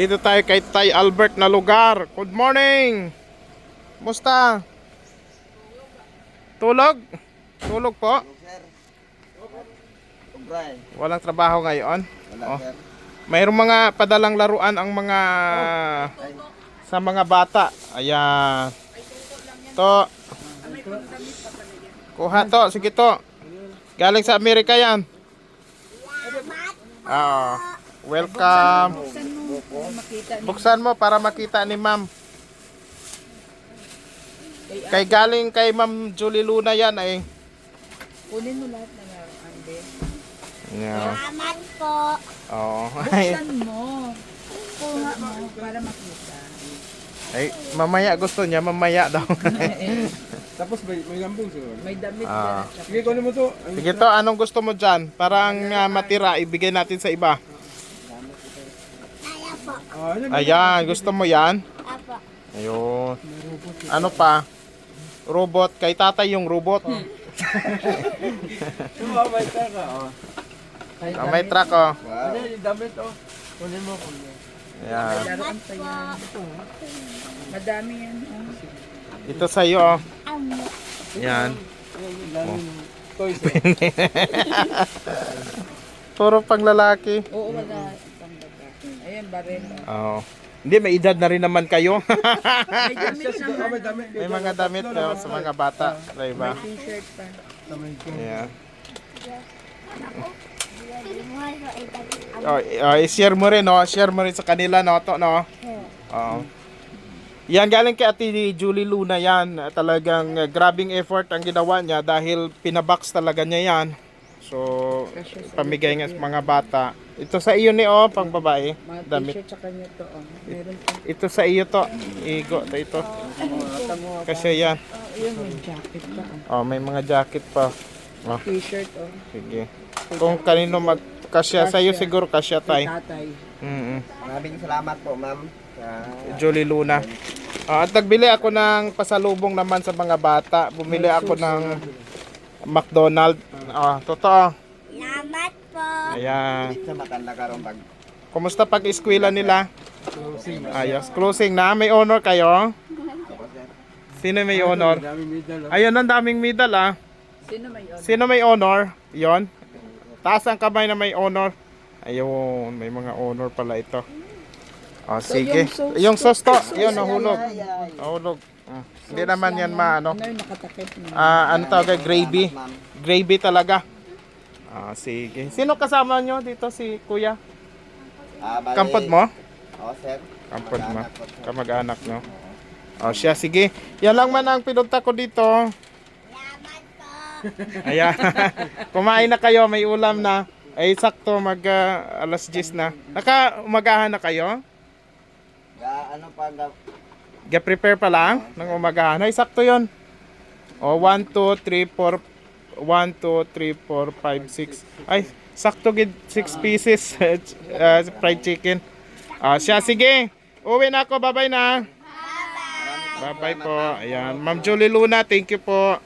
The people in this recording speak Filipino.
Dito tayo kay Tay Albert na lugar. Good morning! Musta? Tulog? Tulog po? Eh. Walang trabaho ngayon? Wala Oh. sir. Mayroong mga padalang laruan ang mga sa mga bata. Ayan. To. Kuha to. Sige to. Galing sa Amerika yan. Oo. Welcome. Buksan mo para makita ni ma'am. Kay galing kay ma'am Julie Luna yan eh. Kunin mo lahat na lang, Ande. Yeah. Salamat po. Oo. Buksan mo. Kuha mo para makita. Ay, mamaya gusto niya, mamaya daw. Tapos may, may lambong siguro. May damit Ah. dyan. Sige, kunin mo to. Ang- Sige to, anong gusto mo dyan? Para ang ah, matira, ibigay natin sa iba. Kaya po. Ah, yan. Ayan, gusto mo yan? Apo. Ayun. Ano pa? Robot. Kay tatay yung robot. Oh, may taka. Oh. Ah, may truck oh. Ano yung damit oh. Kunin mo. Kunin. Ayan. Laruan pa yan. Madami yan. Oh. Ito sa iyo oh. Yan. Ng toys. oh. Puro pang lalaki. Oo, wala. Ayan, barel. Oh. oh. Hindi, may edad na rin naman kayo. May damit naman. may damit. may mga damit oh, sa mga bata. Diba? T-shirt pa. Yeah. Oh, oh, i-share mo rin, no? Share mo rin sa kanila, no? To, no? Oo. Yan, galing kay Ate Julie Luna yan. Talagang uh, grabing effort ang ginawa niya dahil pinabox talaga niya yan. So, pamigay nga sa mga bata. Ito sa iyo ni, oh, pang babae. Mga Damit. t-shirt sa kanya to. Oh. Meron pa. Ito sa iyo to. Igo, to ito. Kasi yan. Oh, yun, may jacket pa. Oh. Oh, may mga jacket pa. Oh, T-shirt. Oh. sige. Kung kanino mag kasya sa iyo siguro kasya Kay tay. tatay. Mm Maraming salamat po, ma'am. Sa Julie Luna. Ah, at nagbili ako ng pasalubong naman sa mga bata. Bumili ako ng McDonald. Ah, totoo. Ayan. sa matanda karong pag Kumusta pag eskwela nila? Ayos. Closing na. May honor kayo? Sino may honor? Oh. Ayun, ang daming medal ah. Sino may on? Sino may honor? Yon. Taas ang kamay na may honor. Ayun, may mga honor pala ito. Oh, sige. Yung sauce to, yun, nahulog. Nahulog. Ah, Hindi naman yan maano. Ano yung nakatakip na? Ah, ano tawag? Gravy. Gravy talaga. Ah, sige. Sino kasama nyo dito si Kuya? Ah, bali- Kampod mo? Oo, sir. Kampod mo. Kamag-anak ko, sir. Kamag-anak nyo. Oh, siya, sige. Yan lang man ang pinunta ko dito. Salamat po. Ayan. Kumain na kayo, may ulam na. Ay, sakto, mag ah, alas 10 na. Naka, umagahan na kayo? Ga, ano pa ga, Get-prepare pa lang ng umagahan. Ay, sakto yon. O, 1, 2, 3, 4, 1, 2, 3, 4, 5, 6. Ay, sakto gid 6 pieces uh, fried chicken. Ah, siya, sige. Uwi na ako, bye-bye na. Bye-bye po. Ayan. Ma'am Julie Luna, thank you po.